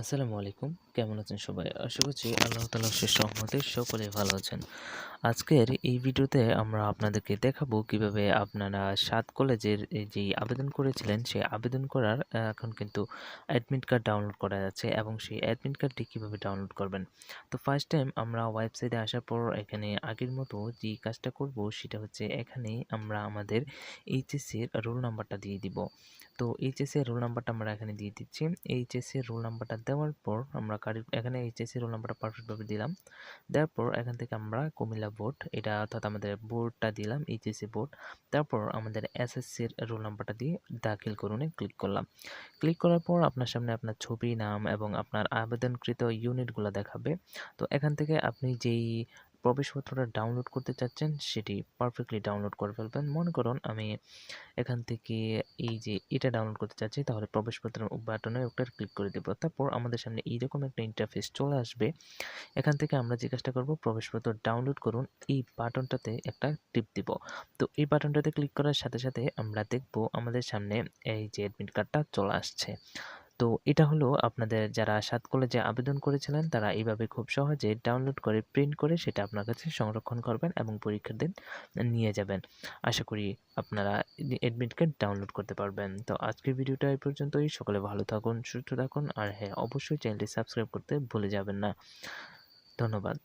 আসসালামু আলাইকুম। কেমন আছেন সবাই? আশা করছি আল্লাহ তালার শেষ রহমতে সকলে ভালো আছেন। আজকের এই ভিডিওতে আমরা আপনাদেরকে দেখাবো কীভাবে আপনারা সাত কলেজের যে আবেদন করেছিলেন, সেই আবেদন করার এখন কিন্তু অ্যাডমিট কার্ড ডাউনলোড করা যাচ্ছে এবং সেই অ্যাডমিট কার্ডটি কীভাবে ডাউনলোড করবেন। তো ফার্স্ট টাইম আমরা ওয়েবসাইটে আসার পর এখানে আগের মতো যে কাজটা করব সেটা হচ্ছে এখানে আমরা আমাদের এইচএসসির রোল নাম্বারটা দিয়ে দিব। তো এইচএসসি এর রোল নাম্বারটা আমরা এখানে দিয়ে দিচ্ছি। এইচএসসি এর রোল নাম্বারটা দেওয়ার পর আমরা কারি, এখানে এইচএসসি রোল নাম্বারটা পারফেক্টভাবে দিলাম। দেওয়ার পর এখান থেকে আমরা কুমিল্লা বোর্ড এটা অর্থাৎ আমাদের বোর্ডটা দিলাম এইচএসসি বোর্ড তারপর আমাদের এসএসসির রোল নাম্বারটা দিয়ে দাখিল করুনে ক্লিক করলাম। ক্লিক করার পর আপনার সামনে আপনার ছবি, নাম এবং আপনার আবেদনকৃত ইউনিটগুলো দেখাবে। তো এখান থেকে আপনি যেই প্রবেশপত্রটা ডাউনলোড করতে চাচ্ছেন, সেটি পারফেক্টলি ডাউনলোড করে ফেলবেন। মনে করুন আমি এখান থেকে এই যে এটা ডাউনলোড করতে চাচ্ছি, তাহলে প্রবেশপত্র বাটনে একটা ক্লিক করে দেবো। তারপর আমাদের সামনে এইরকম একটা ইন্টারফেস চলে আসবে। এখান থেকে আমরা যে কাজটা করব, প্রবেশপত্র ডাউনলোড করুন, এই বাটনটাতে একটা টিপ দিব। তো এই বাটনটাতে ক্লিক করার সাথে সাথে আমরা দেখব আমাদের সামনে এই যে অ্যাডমিট কার্ডটা চলে আসছে। তো এটা হলো আপনাদের যারা সাত কলেজে আবেদন করেছিলেন, তারা এইভাবে খুব সহজে ডাউনলোড করে প্রিন্ট করে সেটা আপনার কাছে সংরক্ষণ করবেন এবং পরীক্ষার দিন নিয়ে যাবেন। আশা করি আপনারা অ্যাডমিট কার্ড ডাউনলোড করতে পারবেন। তো আজকের ভিডিওটা এই পর্যন্তই। সকলে ভালো থাকুন, সুস্থ থাকুন। আর হ্যাঁ অবশ্যই চ্যানেলটি সাবস্ক্রাইব করতে ভুলে যাবেন না। ধন্যবাদ।